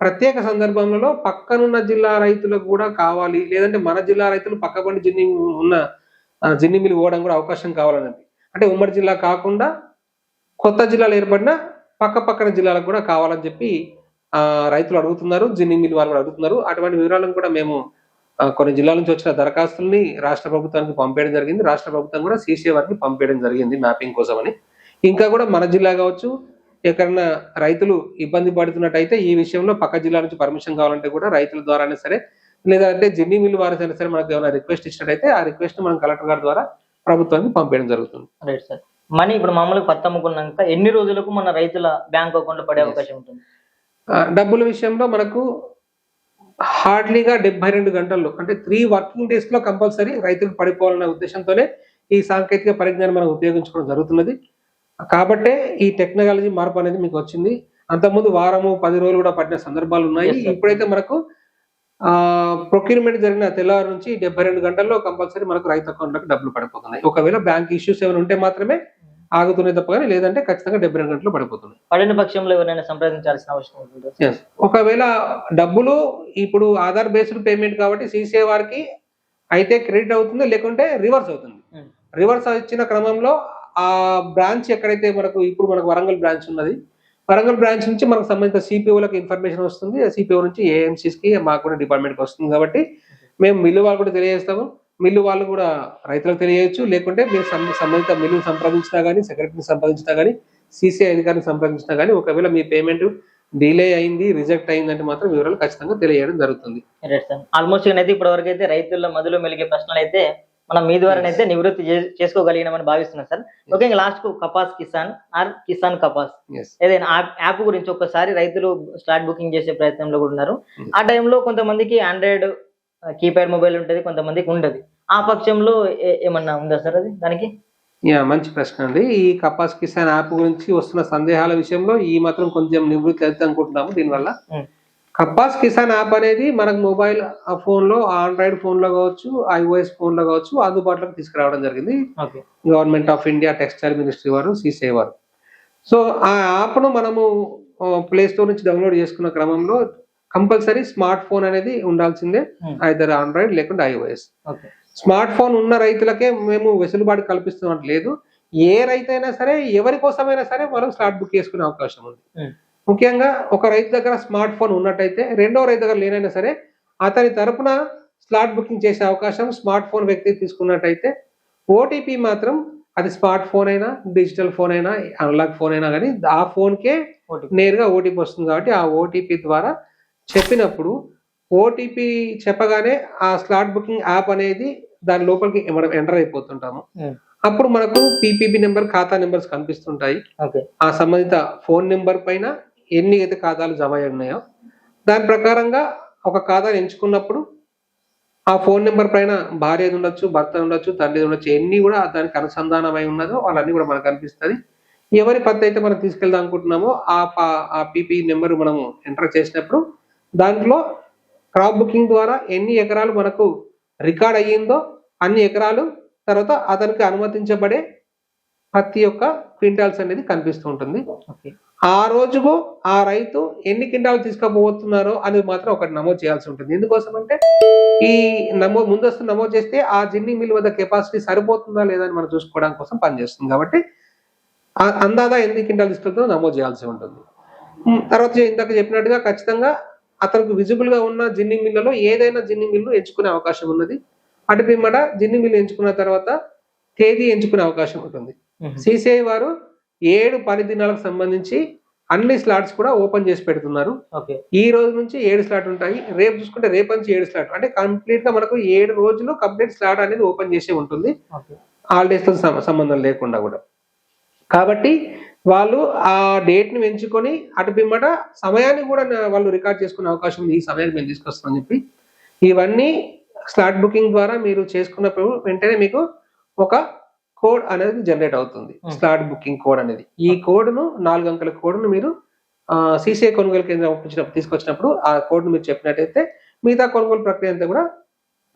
ప్రత్యేక సందర్భంలో పక్కనున్న జిల్లా రైతులకు కూడా కావాలి. లేదంటే మన జిల్లా రైతులు పక్కపండి జిన్ని ఉన్న జిన్ని మిల్లు పోవడం కూడా అవకాశం కావాలన్నది. అంటే ఉమ్మడి జిల్లా కాకుండా కొత్త జిల్లాలు ఏర్పడిన పక్క పక్కన జిల్లాలకు కూడా కావాలని చెప్పి ఆ, రైతులు అడుగుతున్నారు. జిన్ని మిల్ వాళ్ళు కూడా అడుగుతున్నారు. అటువంటి వివరాలను కూడా మేము కొన్ని జిల్లాల నుంచి వచ్చిన దరఖాస్తుల్ని రాష్ట్ర ప్రభుత్వానికి పంపేయడం జరిగింది. రాష్ట్ర ప్రభుత్వం కూడా సీసీ వారికి పంపేయడం జరిగింది మ్యాపింగ్ కోసమని. ఇంకా కూడా మన జిల్లా కావచ్చు ఎక్కడన్నా రైతులు ఇబ్బంది పడుతున్నట్టయితే ఈ విషయంలో పక్క జిల్లా నుంచి పర్మిషన్ కావాలంటే కూడా రైతుల ద్వారానే సరే లేదంటే జిన్ని మిల్ వారి అయినా సరే మనకు ఏమైనా రిక్వెస్ట్ ఇచ్చినట్టయితే ఆ రిక్వెస్ట్ మనం కలెక్టర్ గారి ద్వారా ప్రభుత్వానికి పంపేయడం జరుగుతుంది. రైట్ సార్ మనీ ఇప్పుడు మామూలుగా పత్తి అమ్ముకున్నాక ఎన్ని రోజులకు మన రైతుల బ్యాంక్ అకౌంట్ పడే అవకాశం ఉంటుంది? డబ్బుల విషయంలో మనకు హార్డ్లీగా డెబ్బై రెండు గంటల్లో అంటే త్రీ వర్కింగ్ డేస్లో కంపల్సరీ రైతులకు పడిపోవాలనే ఉద్దేశంతోనే ఈ సాంకేతిక పరిజ్ఞానం మనం ఉపయోగించుకోవడం జరుగుతున్నది. కాబట్టే ఈ టెక్నాలజీ మార్పు అనేది మీకు వచ్చింది. అంతకుముందు వారము పది రోజులు కూడా పడిన సందర్భాలు ఉన్నాయి. ఇప్పుడైతే మనకు ఆ ప్రొక్యూర్మెంట్ జరిగిన తెల్లవారు నుంచి డెబ్బై రెండు గంటల్లో కంపల్సరీ మనకు రైతు అకౌంట్లకు డబ్బులు పడిపోతున్నాయి. ఒకవేళ బ్యాంక్ ఇష్యూస్ ఏమైనా ఉంటే మాత్రమే ఆగుతున్నాయి తప్ప కానీ లేదంటే ఖచ్చితంగా డెబ్బై రెండు గంటలు పడిపోతున్నాయి. పడిన పక్షంలో ఎవరైనా సంప్రదించాల్సిన అవసరం ఉంటుంది. ఒకవేళ డబ్బులు ఇప్పుడు ఆధార్ బేస్డ్ పేమెంట్ కాబట్టి సీసీఐ వారికి అయితే క్రెడిట్ అవుతుంది లేకుంటే రివర్స్ అవుతుంది. Hmm. రివర్స్ వచ్చిన క్రమంలో ఆ బ్రాంచ్ ఎక్కడైతే మనకు ఇప్పుడు మనకు వరంగల్ బ్రాంచ్ ఉన్నది వరంగల్ బ్రాంచ్ నుంచి మనకు సంబంధించిన సిపిఓలకు ఇన్ఫర్మేషన్ వస్తుంది. సిపిఓ నుంచి ఏఎంసీస్కి మాకు డిపార్ట్మెంట్కి వస్తుంది కాబట్టి మేము మిల్లు వాళ్ళు కూడా తెలియజేస్తాము. మిల్లు వాళ్ళు కూడా రైతులకు తెలియజేయచ్చు లేకుంటే మీరు సంబంధిత మిల్లుని సంప్రదించినా కానీ సెక్రటరీని సంప్రదించినా కానీ సీసీఐ అధికారిని సంప్రదించినా కానీ ఒకవేళ మీ పేమెంట్ డిలే అయింది రిజెక్ట్ అయిందంటే మాత్రం వివరాలు ఖచ్చితంగా తెలియజేయడం జరుగుతుంది. రైట్ సార్ ఆల్మోస్ట్ అయితే ఇప్పటి వరకు అయితే రైతుల మధ్యలో మెలిగే ప్రశ్నలు అయితే మనం మీ ద్వారానైతే నివృత్తి చేసుకోగలిగినామని భావిస్తున్నాం సార్ ఓకే లాస్ట్కు కపాస్ కిసాన్ ఆర్ కిసాన్ కపాస్. ఏదైనా యాప్ యాప్ గురించి ఒక్కసారి రైతులు స్లాట్ బుకింగ్ చేసే ప్రయత్నంలో కూడా ఉన్నారు. Hmm. ఆ టైంలో కొంతమందికి ఆండ్రాయిడ్ కీప్యాడ్ మొబైల్ ఉంటుంది కొంతమందికి ఉండదు. ఆ పక్షంలో ఏమన్నా ఉందా సార్ అది? దానికి? యా మంచి ప్రశ్న అండి. ఈ కపాస్ కిసాన్ యాప్ గురించి వస్తున్న సందేహాల విషయంలో ఈ మాత్రం కొంచెం నివృత్తి అవుతుంది అనుకుంటున్నాము దీనివల్ల. కపాస్ కిసాన్ యాప్ అనేది మనకు మొబైల్ ఫోన్లో ఆండ్రాయిడ్ ఫోన్లో కావచ్చు ఐఓఎస్ ఫోన్లో కావచ్చు అందుబాటులోకి తీసుకురావడం జరిగింది. Government of India textile ministry వారు సీసే వారు. సో ఆ యాప్ను మనము ప్లే స్టోర్ నుంచి డౌన్లోడ్ చేసుకున్న క్రమంలో కంపల్సరీ స్మార్ట్ ఫోన్ అనేది ఉండాల్సిందే Hmm. ఐదర్ ఆండ్రాయిడ్ లేకుంటే ఐఓఎస్ స్మార్ట్ ఫోన్ ఉన్న రైతులకే మేము వెసులుబాటు కల్పిస్తున్నట్టు లేదు ఏ రైతు అయినా సరే ఎవరి కోసమైనా సరే మనం స్లాట్ బుక్ చేసుకునే అవకాశం ఉంది Hmm. ముఖ్యంగా ఒక రైతు దగ్గర స్మార్ట్ ఫోన్ ఉన్నట్టయితే రెండో రైతు దగ్గర లేనైనా సరే అతని తరపున స్లాట్ బుకింగ్ చేసే అవకాశం స్మార్ట్ ఫోన్ వ్యక్తి తీసుకున్నట్టయితే ఓటీపీ మాత్రం అది స్మార్ట్ ఫోన్ అయినా డిజిటల్ ఫోన్ అయినా అనలాగ్ ఫోన్ అయినా కానీ ఆ ఫోన్కే. నేరుగా ఓటీపీ వస్తుంది కాబట్టి ఆ ఓటీపీ ద్వారా చెప్పినప్పుడు ఓటీపీ చెప్పగానే ఆ స్లాట్ బుకింగ్ యాప్ అనేది దాని లోపలికి మనం ఎంటర్ అయిపోతుంటాము. అప్పుడు మనకు పీపీబీ నెంబర్ ఖాతా నెంబర్స్ కనిపిస్తుంటాయి. ఆ సంబంధిత ఫోన్ నెంబర్ పైన ఎన్ని అయితే ఖాతాలు జమ అయి ఉన్నాయో దాని ప్రకారంగా ఒక ఖాతాను ఎంచుకున్నప్పుడు ఆ ఫోన్ నెంబర్ పైన భార్య ఉండొచ్చు భర్త ఉండొచ్చు తండ్రి ఉండొచ్చు ఎన్ని కూడా దానికి అనుసంధానం అయి ఉన్నదో వాళ్ళన్నీ కూడా మనకు కనిపిస్తుంది. ఎవరి పత్తి అయితే మనం తీసుకెళ్దాం అనుకుంటున్నామో ఆ పీపీ నెంబర్ మనము ఎంటర్ చేసినప్పుడు దాంట్లో క్రాప్ బుకింగ్ ద్వారా ఎన్ని ఎకరాలు మనకు రికార్డ్ అయ్యిందో అన్ని ఎకరాలు తర్వాత అతనికి అనుమతించబడే పత్తి యొక్క క్వింటాల్స్ అనేది కనిపిస్తూ ఉంటుంది. ఓకే. ఆ రోజుకు ఆ రైతు ఎన్ని క్వింటాలు తీసుకుపోతున్నారో అనేది మాత్రం ఒకటి నమోదు చేయాల్సి ఉంటుంది. ఎందుకోసం అంటే ఈ నమో ముందస్తు నమోదు చేస్తే ఆ జిన్ని మిల్ వద్ద కెపాసిటీ సరిపోతుందా లేదా అని మనం చూసుకోవడం కోసం పనిచేస్తుంది కాబట్టి అందాదా ఎన్ని క్వింటాలు తీసుకెళ్తుందో నమోదు చేయాల్సి ఉంటుంది. తర్వాత ఇందాక చెప్పినట్టుగా ఖచ్చితంగా అతనికి విజిబుల్గా ఉన్న జిన్ని మిల్లులో ఏదైనా జిన్ని మిల్లు ఎంచుకునే అవకాశం ఉన్నది. అటు పిమ్మట జిన్ని మిల్లు ఎంచుకున్న తర్వాత తేదీ ఎంచుకునే అవకాశం ఉంటుంది. సిసిఐ వారు ఏడు పని దినాలకు సంబంధించి అన్ని స్లాట్స్ కూడా ఓపెన్ చేసి పెడుతున్నారు. ఈ రోజు నుంచి ఏడు స్లాట్ ఉంటాయి. రేపు చూసుకుంటే రేపు నుంచి ఏడు స్లాట్. అంటే కంప్లీట్గా మనకు ఏడు రోజులు కంప్లీట్ స్లాట్ అనేది ఓపెన్ చేసే ఉంటుంది. హాలిడేస్తో సంబంధం లేకుండా కూడా. కాబట్టి వాళ్ళు ఆ డేట్ని ఎంచుకొని అటు పిమ్మట సమయాన్ని కూడా వాళ్ళు రికార్డ్ చేసుకునే అవకాశం ఉంది. ఈ సమయాన్ని మేము తీసుకొస్తామని చెప్పి ఇవన్నీ స్లాట్ బుకింగ్ ద్వారా మీరు చేసుకున్నప్పుడు వెంటనే మీకు ఒక కోడ్ అనేది జనరేట్ అవుతుంది. Hmm. స్లాట్ బుకింగ్ కోడ్ అనేది. ఈ కోడ్ను నాలుగు అంకెల కోడ్ను మీరు సీసీఐ కొనుగోలు కేంద్రం వచ్చినప్పుడు తీసుకొచ్చినప్పుడు ఆ కోడ్ను మీరు చెప్పినట్టయితే మిగతా కొనుగోలు ప్రక్రియ అంతా కూడా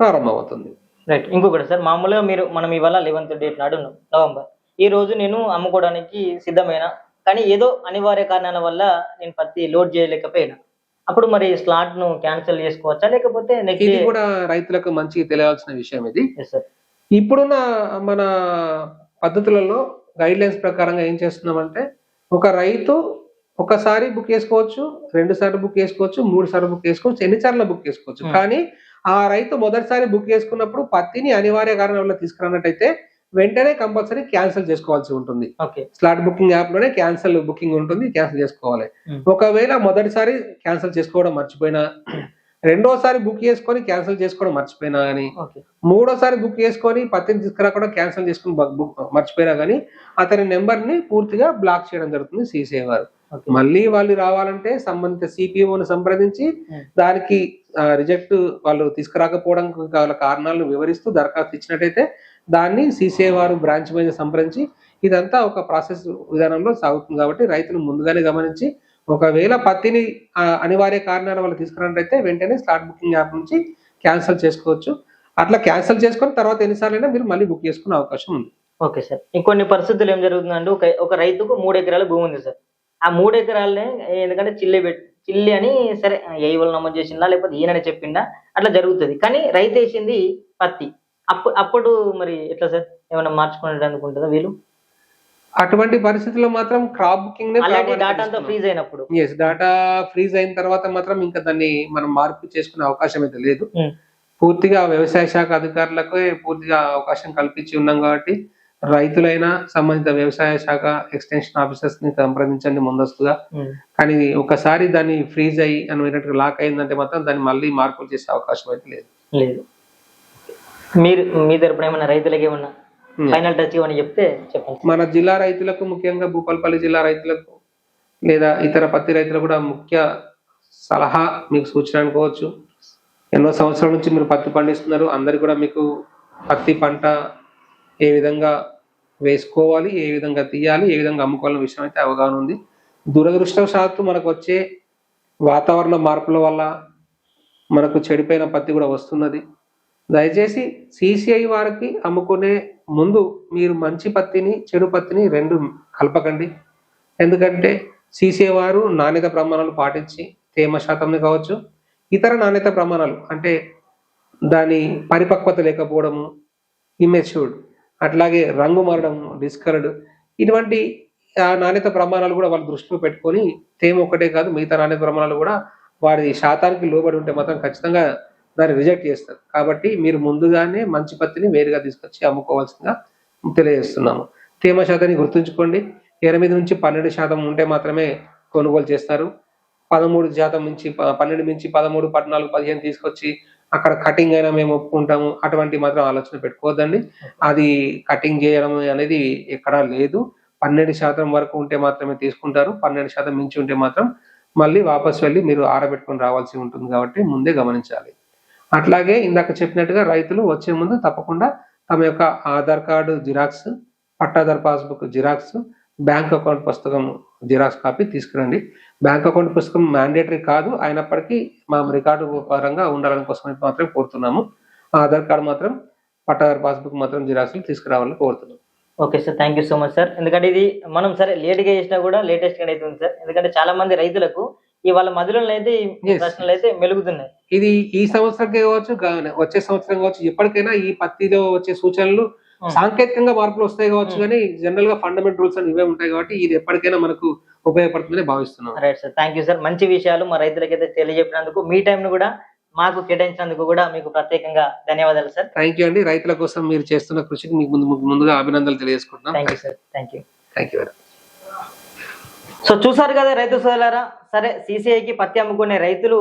ప్రారంభం అవుతుంది రైట్ ఇంకొకటి సార్ మామూలుగా మీరు మనం ఇవాళ లెవెన్త్ డేట్ నాడు నవంబర్. ఈ రోజు నేను అమ్ముకోవడానికి సిద్ధమైన? కానీ ఏదో అనివార్య కారణాల వల్ల నేను పత్తి లోడ్ చేయలేకపోయినా. అప్పుడు మరి స్లాట్ను క్యాన్సిల్ చేసుకోవచ్చా? లేకపోతే ఇది కూడా రైతులకు మంచి తెలియాల్సిన విషయం ఇది. ఇప్పుడున్న మన పద్ధతులలో గైడ్ లైన్స్ ప్రకారంగా ఏం చేస్తున్నామంటే ఒక రైతు ఒకసారి బుక్ చేసుకోవచ్చు రెండు సార్లు బుక్ చేసుకోవచ్చు మూడు సార్లు బుక్ చేసుకోవచ్చు ఎన్నిసార్లు బుక్ చేసుకోవచ్చు. Hmm. కానీ ఆ రైతు మొదటిసారి బుక్ చేసుకున్నప్పుడు పత్తిని అనివార్య కారణం వల్ల తీసుకురానట్టయితే వెంటనే కంపల్సరీ క్యాన్సిల్ చేసుకోవాల్సి ఉంటుంది. ఓకే. స్లాట్ బుకింగ్ యాప్లోనే క్యాన్సిల్ బుకింగ్ ఉంటుంది క్యాన్సిల్ చేసుకోవాలి. ఒకవేళ మొదటిసారి క్యాన్సిల్ చేసుకోవడం మర్చిపోయినా రెండోసారి బుక్ చేసుకొని క్యాన్సిల్ చేసుకోవడం మర్చిపోయినా కానీ మూడోసారి బుక్ చేసుకొని పత్తిని తీసుకురాకుండా క్యాన్సిల్ చేసుకుని బుక్ మర్చిపోయినా కానీ అతని నెంబర్ని పూర్తిగా బ్లాక్ చేయడం జరుగుతుంది సీసీఐ వారు ఓకే. మళ్ళీ వాళ్ళు రావాలంటే సంబంధిత సిపిఓని సంప్రదించి. దానికి రిజెక్ట్ వాళ్ళు తీసుకురాకపోవడం గల కారణాలను వివరిస్తూ దరఖాస్తు ఇచ్చినట్టయితే దాన్ని సీసేవారు బ్రాంచ్ మీద సంప్రదించి ఇదంతా ఒక ప్రాసెస్ విధానంలో సాగుతుంది కాబట్టి రైతులు ముందుగానే గమనించి ఒకవేళ పత్తిని అనివార్య కారణాల వల్ల తీసుకున్నట్టయితే వెంటనే స్లాట్ బుకింగ్ యాప్ నుంచి క్యాన్సిల్ చేసుకోవచ్చు. అట్లా క్యాన్సిల్ చేసుకొని తర్వాత ఎన్నిసార్లైనా మీరు మళ్ళీ బుక్ చేసుకునే అవకాశం ఉంది. Okay sir. ఇంకొన్ని పరిస్థితులు ఏం జరుగుతుందంటే ఒక ఒక రైతుకు మూడు ఎకరాల భూమి ఉంది సార్. ఆ మూడు ఎకరాలనే ఎందుకంటే చిల్లి పెట్టి చిల్లి అని సరే ఏ వాళ్ళు నమోదు చేసిందా లేకపోతే ఈయననే చెప్పిందా? అట్లా జరుగుతుంది. కానీ రైతు వేసింది పత్తి. అప్పుడు అప్పుడు మరి ఎట్లా సార్? ఏమైనా మార్చుకునేటందుకు ఉంటుందా వీళ్ళు అటువంటి పరిస్థితుల్లో మాత్రం క్రాప్ బుకింగ్ డాటా ఫ్రీజ్ అయినప్పుడు. ఎస్ డాటా ఫ్రీజ్ అయిన తర్వాత మాత్రం ఇంకా దాన్ని మనం మార్పు చేసుకునే అవకాశం అయితే లేదు. ఉమ్, పూర్తిగా వ్యవసాయ శాఖ అధికారులకు పూర్తిగా అవకాశం కల్పించి ఉన్నాం కాబట్టి రైతులైనా సంబంధిత వ్యవసాయ శాఖ ఎక్స్టెన్షన్ ఆఫీసర్స్ని సంప్రదించండి ముందస్తుగా. ఉమ్, కానీ ఒకసారి దాన్ని ఫ్రీజ్ అయ్యి అనుకున్నట్టుగా లాక్ అయిందంటే మాత్రం దాన్ని మళ్ళీ మార్పులు చేసే అవకాశం అయితే లేదు. లేదు. మీరు మీ తరపున ఏమన్నా రైతులకి ఏమన్నా ఫైనల్ టచ్ ఏమన్నా చెప్తే చెప్పండి మన జిల్లా రైతులకు ముఖ్యంగా భూపాలపల్లి జిల్లా రైతులకు లేదా ఇతర పత్తి రైతులకు కూడా ముఖ్య సలహా మీకు సూచన అనుకోవచ్చు ఎన్నో సంవత్సరాల నుంచి మీరు పత్తి పండిస్తున్నారు. అందరికి కూడా మీకు పత్తి పంట ఏ విధంగా వేసుకోవాలి ఏ విధంగా తీయాలి ఏ విధంగా అమ్ముకోవాలనే విషయం అయితే అవగాహన ఉంది. దురదృష్టవశాత్తు మనకు వచ్చే వాతావరణ మార్పుల వల్ల మనకు చెడిపోయిన పత్తి కూడా వస్తున్నది. దయచేసి సిసిఐ వారికి అమ్ముకునే ముందు మీరు మంచి పత్తిని చెడు పత్తిని రెండు కలపకండి. ఎందుకంటే సిసిఐ వారు నాణ్యత ప్రమాణాలు పాటించి తేమ శాతంని కావచ్చు ఇతర నాణ్యత ప్రమాణాలు అంటే దాని పరిపక్వత లేకపోవడము ఇమెచ్యూర్డ్ అట్లాగే రంగు మారడం డిస్కర్డ్ ఇటువంటి ఆ నాణ్యత ప్రమాణాలు కూడా వాళ్ళు దృష్టిలో పెట్టుకొని తేమ ఒకటే కాదు మిగతా నాణ్యత ప్రమాణాలు కూడా వారి శాతానికి లోబడి ఉంటే మాత్రం ఖచ్చితంగా దాన్ని రిజెక్ట్ చేస్తారు. కాబట్టి మీరు ముందుగానే మంచి పత్తిని వేరుగా తీసుకొచ్చి అమ్ముకోవాల్సిందిగా తెలియజేస్తున్నాము. తేమ శాతాన్ని గుర్తుంచుకోండి. ఎనిమిది నుంచి పన్నెండు శాతం ఉంటే మాత్రమే కొనుగోలు చేస్తారు. పదమూడు శాతం నుంచి ప- పన్నెండు నుంచి పదమూడు పద్నాలుగు పదిహేను తీసుకొచ్చి అక్కడ కటింగ్ అయినా మేము ఒప్పుకుంటాము. అటువంటి మాత్రం ఆలోచన పెట్టుకోవద్దండి. అది కటింగ్ చేయడం అనేది ఎక్కడా లేదు. పన్నెండు శాతం వరకు ఉంటే మాత్రమే తీసుకుంటారు. పన్నెండు శాతం మించి ఉంటే మాత్రం మళ్ళీ వాపస్ వెళ్ళి మీరు ఆరబెట్టుకొని రావాల్సి ఉంటుంది కాబట్టి ముందే గమనించాలి. అట్లాగే ఇందాక చెప్పినట్టుగా రైతులు వచ్చే ముందు తప్పకుండా తమ యొక్క ఆధార్ కార్డు జిరాక్స్ పట్టాదార్ పాస్బుక్ జిరాక్స్ బ్యాంక్ అకౌంట్ పుస్తకం జిరాక్స్ కాపీ తీసుకురండి. బ్యాంక్ అకౌంట్ పుస్తకం మ్యాండేటరీ కాదు అయినప్పటికీ మా రికార్డు పరంగా ఉండాలని కోసం మాత్రం కోరుతున్నాము. ఆధార్ కార్డు మాత్రం పట్టాదార్ పాస్బుక్ మాత్రం జిరాక్స్లు తీసుకురావాలని కోరుతున్నాం. Okay sir thank you so much sir. ఎందుకంటే ఇది మనం సరే లేట్గా చేసినా కూడా లేటెస్ట్ అవుతుంది అయితే ఉంది సార్. ఎందుకంటే చాలా మంది రైతులకు ఈ వాళ్ళ మధులో అయితే. ప్రశ్నలు అయితే మెలుగుతున్నాయి. ఇది ఈ సంవత్సరంకే కావచ్చు వచ్చే సంవత్సరం కావచ్చు ఎప్పటికైనా ఈ పత్తిలో వచ్చే సూచనలు. సాంకేతికంగా మార్పులు వస్తాయి కావచ్చు. కానీ జనరల్గా ఫండమెంటల్ రూల్స్ అని ఇవే ఉంటాయి కాబట్టి ఇది ఎప్పటికైనా మనకు ఉపయోగపడుతుందని భావిస్తున్నాం. Right sir thank you sir మంచి విషయాలు మా రైతులకైతే తెలియజెప్పినందుకు మీ టైంను కూడా మాకు కేటాయించినందుకు కూడా మీకు ప్రత్యేకంగా ధన్యవాదాలు సార్ థ్యాంక్ యూ అండి. రైతుల కోసం మీరు చేస్తున్న కృషికి మీకు ముందు ముందుగా అభినందనలు తెలియజేసుకుంటున్నాం. Thank you sir thank you thank you so చూసారు కదా రైతు సోదరులారా? సరే సీసీఐకి పత్తి అమ్ముకునే రైతులు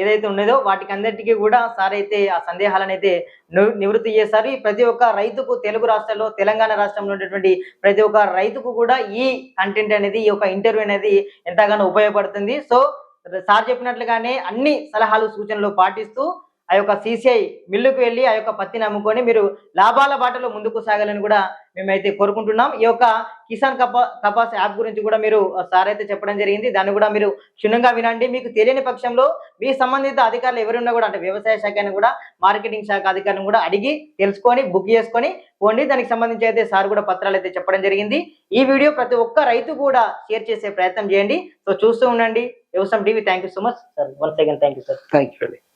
ఏదైతే ఉండేదో వాటికి అందరికీ కూడా సార్ అయితే ఆ సందేహాలను అయితే నివృత్తి చేశారు. ప్రతి ఒక్క రైతుకు తెలుగు రాష్ట్రాల్లో తెలంగాణ రాష్ట్రంలో ఉన్నటువంటి ప్రతి ఒక్క రైతుకు కూడా ఈ కంటెంట్ అనేది ఈ యొక్క ఇంటర్వ్యూ అనేది ఎంతగానో ఉపయోగపడుతుంది. సో సార్ చెప్పినట్లుగానే అన్ని సలహాలు సూచనలు పాటిస్తూ ఆ యొక్క సీసీఐ మిల్లుకు వెళ్ళి ఆ యొక్క పత్తిని అమ్ముకొని మీరు లాభాల బాటలో ముందుకు సాగాలని కూడా మేమైతే కోరుకుంటున్నాం. ఈ యొక్క కిసాన్ కపా కపాస్ యాప్ గురించి కూడా మీరు ఆ, సార్ అయితే చెప్పడం జరిగింది. దాన్ని కూడా మీరు క్షుణ్ణంగా వినండి. మీకు తెలియని పక్షంలో మీ సంబంధిత అధికారులు ఎవరున్నా కూడా అంటే వ్యవసాయ శాఖను కూడా మార్కెటింగ్ శాఖ అధికారులను కూడా అడిగి తెలుసుకొని బుక్ చేసుకొని పోండి. దానికి సంబంధించి అయితే సార్ కూడా పత్రాలు అయితే చెప్పడం జరిగింది. ఈ వీడియో ప్రతి ఒక్క రైతు కూడా షేర్ చేసే ప్రయత్నం చేయండి. సో చూస్తూ ఉండండి. వ్యవసాయం TV thank you so much sir. Once again thank you sir. Thank you